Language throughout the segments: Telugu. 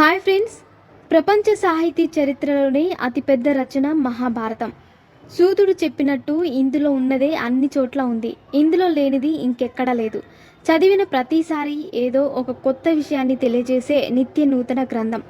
Hi friends. ప్రపంచ సాహితీ చరిత్రలోని అతిపెద్ద రచన మహాభారతం. సూతుడు చెప్పినట్టు ఇందులో ఉన్నదే అన్ని చోట్ల ఉంది. ఇందులో లేనిది ఇంకెక్కడా లేదు. చదివిన ప్రతిసారి ఏదో ఒక కొత్త విషయాన్ని తెలియజేసే నిత్య నూతన గ్రంథం.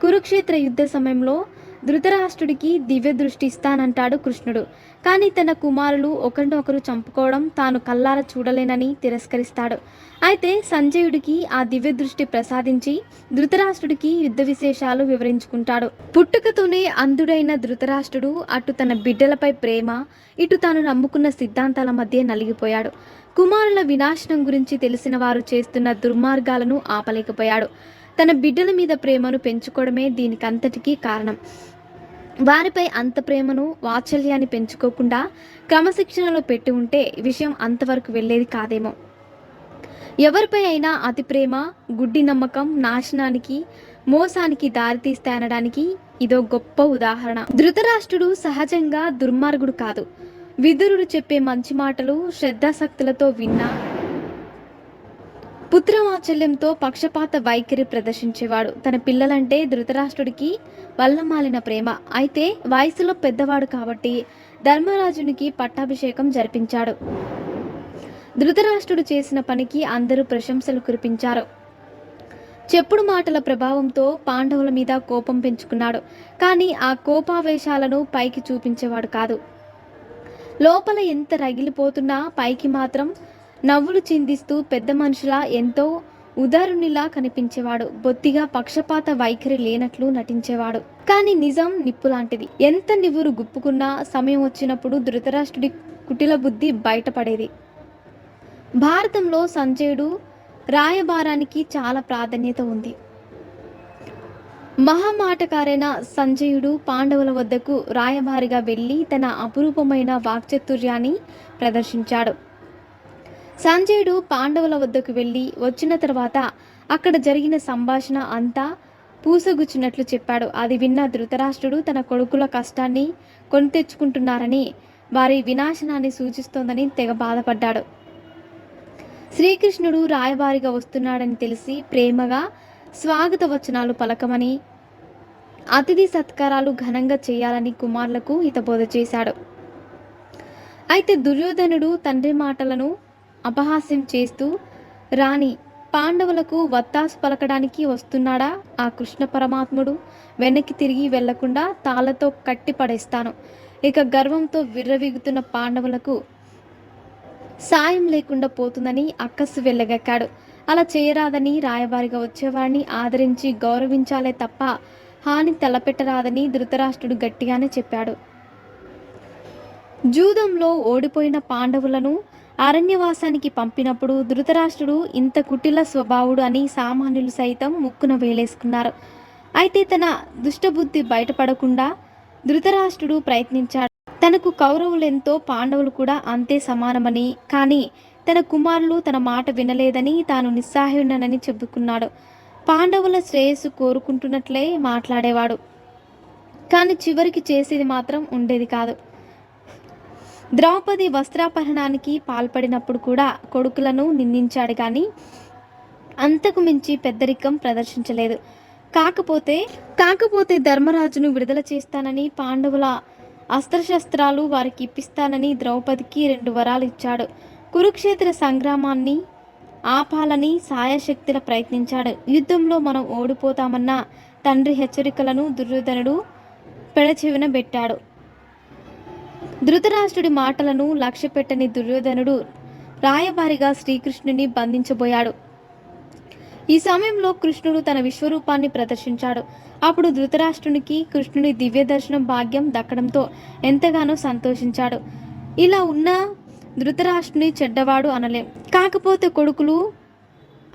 కురుక్షేత్ర యుద్ధ సమయంలో ధృతరాష్ట్రుడికి దివ్య దృష్టి ఇస్తానంటాడు కృష్ణుడు. కానీ తన కుమారులు ఒకరినొకరు చంపుకోవడం తాను కల్లార చూడలేనని తిరస్కరిస్తాడు. అయితే సంజయుడికి ఆ దివ్య దృష్టి ప్రసాదించి ధృతరాష్ట్రుడికి యుద్ధ విశేషాలు వివరించుకుంటాడు. పుట్టుకతోనే అంధుడైన ధృతరాష్ట్రుడు అటు తన బిడ్డలపై ప్రేమ ఇటు తాను నమ్ముకున్న సిద్ధాంతాల మధ్య నలిగిపోయాడు. కుమారుల వినాశనం గురించి తెలిసిన వారు చేస్తున్న దుర్మార్గాలను ఆపలేకపోయాడు. తన బిడ్డల మీద ప్రేమను పెంచుకోవడమే దీనికంతటికీ కారణం. వారిపై అంత ప్రేమను వాత్సల్యాన్ని పెంచుకోకుండా క్రమశిక్షణలో పెట్టి ఉంటే విషయం అంతవరకు వెళ్ళేది కాదేమో. ఎవరిపై అయినా అతి ప్రేమ గుడ్డి నమ్మకం నాశనానికి మోసానికి దారితీస్తానడానికి ఇదో గొప్ప ఉదాహరణ. ధృతరాష్ట్రుడు సహజంగా దుర్మార్గుడు కాదు. విదురుడు చెప్పే మంచి మాటలు శ్రద్ధాశక్తులతో విన్నా పుత్రవాత్సల్యంతో పక్షపాత వైఖరి ప్రదర్శించేవాడు. తన పిల్లలంటే ధృతరాష్ట్రుడికి వల్లమాలిన ప్రేమ. అయితే వయసులో పెద్దవాడు కాబట్టి ధర్మరాజునికి పట్టాభిషేకం జరిపించాడు. ధృతరాష్ట్రుడు చేసిన పనికి అందరూ ప్రశంసలు కురిపించారు. చెప్పుడు మాటల ప్రభావంతో పాండవుల మీద కోపం పెంచుకున్నాడు. కానీ ఆ కోపావేశాలను పైకి చూపించేవాడు కాదు. లోపల ఎంత రగిలిపోతున్నా పైకి మాత్రం నవ్వులు చిందిస్తూ పెద్ద మనుషులా ఎంతో ఉదారునిలా కనిపించేవాడు. బొత్తిగా పక్షపాత వైఖరి లేనట్లు నటించేవాడు. కానీ నిజం నిప్పు లాంటిది ఎంత నివురు గుప్పుకున్నా సమయం వచ్చినప్పుడు ధృతరాష్ట్రుడి కుటిల బుద్ధి బయటపడేది. భారతంలో సంజయుడు రాయబారానికి చాలా ప్రాధాన్యత ఉంది. మహామాటకారైన సంజయుడు పాండవుల వద్దకు రాయబారిగా వెళ్ళి తన అపురూపమైన వాక్చతుర్యాన్ని ప్రదర్శించాడు. సంజయుడు పాండవుల వద్దకు వెళ్ళి వచ్చిన తర్వాత అక్కడ జరిగిన సంభాషణ అంతా పూసగుచ్చినట్లు చెప్పాడు. అది విన్న ధృతరాష్ట్రుడు తన కొడుకుల కష్టాన్ని కొని తెచ్చుకుంటున్నారని వారి వినాశనాన్ని సూచిస్తోందని తెగ బాధపడ్డాడు. శ్రీకృష్ణుడు రాయబారిగా వస్తున్నాడని తెలిసి ప్రేమగా స్వాగత వచనాలు పలకమని అతిథి సత్కారాలు ఘనంగా చేయాలని కుమారులకు హితబోధ చేశాడు. అయితే దుర్యోధనుడు తండ్రి మాటలను అపహాస్యం చేస్తూ రాణి పాండవులకు వత్తాసు పలకడానికి వస్తున్నాడా? ఆ కృష్ణ పరమాత్ముడు వెనక్కి తిరిగి వెళ్ళకుండా తాళ్ళతో కట్టి పడేస్తాను. ఇక గర్వంతో విర్రవీగుతున్న పాండవులకు సాయం లేకుండా పోతుందని అక్కస్సు వెళ్ళగక్కాడు అలా చేయరాదని రాయబారిగా వచ్చేవాడిని ఆదరించి గౌరవించాలే తప్ప హాని తలపెట్టరాదని ధృతరాష్ట్రుడు గట్టిగానే చెప్పాడు. జూదంలో ఓడిపోయిన పాండవులను అరణ్యవాసానికి పంపినప్పుడు ధృతరాష్ట్రుడు ఇంత కుటిల స్వభావుడు అని సామాన్యులు సైతం ముక్కున వేలేసుకున్నారు. అయితే తన దుష్టబుద్ధి బయటపడకుండా ధృతరాష్ట్రుడు ప్రయత్నించాడు. తనకు కౌరవులెంతో పాండవులు కూడా అంతే సమానమని కానీ తన కుమారులు తన మాట వినలేదని తాను నిస్సహాయుడనని చెప్పుకున్నాడు పాండవుల శ్రేయస్సు కోరుకుంటున్నట్లే మాట్లాడేవాడు. కానీ చివరికి చేసేది మాత్రం ఉండేది కాదు. ద్రౌపది వస్త్రాపహరణానికి పాల్పడినప్పుడు కూడా కొడుకులను నిందించాడు కానీ అంతకు మించి పెద్దరికం ప్రదర్శించలేదు. కాకపోతే కాకపోతే ధర్మరాజును విడుదల చేస్తానని పాండవుల అస్త్రశస్త్రాలు వారికి ఇప్పిస్తానని ద్రౌపదికి రెండు వరాలు ఇచ్చాడు. కురుక్షేత్ర సంగ్రామాన్ని ఆపాలని సాయశక్తిల ప్రయత్నించాడు. యుద్ధంలో మనం ఓడిపోతామన్న తండ్రి హెచ్చరికలను దుర్యోధనుడు పెడచెవిన పెట్టాడు ధృతరాష్ట్రుడి మాటలను లక్ష్యపెట్టని దుర్యోధనుడు రాయబారిగా శ్రీకృష్ణుని బంధించబోయాడు. ఈ సమయంలో కృష్ణుడు తన విశ్వరూపాన్ని ప్రదర్శించాడు. అప్పుడు ధృతరాష్ట్రునికి కృష్ణుని దివ్య దర్శనం భాగ్యం దక్కడంతో ఎంతగానో సంతోషించాడు. ఇలా ఉన్న ధృతరాష్ట్రుని చెడ్డవాడు అనలేం. కాకపోతే కొడుకులు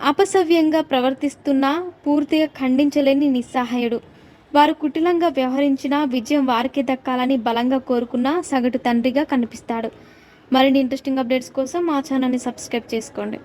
అపసవ్యంగా ప్రవర్తిస్తున్నా పూర్తిగా ఖండించలేని నిస్సహాయుడు. వారు కుటిలంగా వ్యవహరించిన విజయం వారికే దక్కాలని బలంగా కోరుకున్న సగటు తండ్రిగా కనిపిస్తాడు. మరిన్ని ఇంట్రెస్టింగ్ అప్డేట్స్ కోసం మా ఛానల్ని సబ్స్క్రైబ్ చేసుకోండి.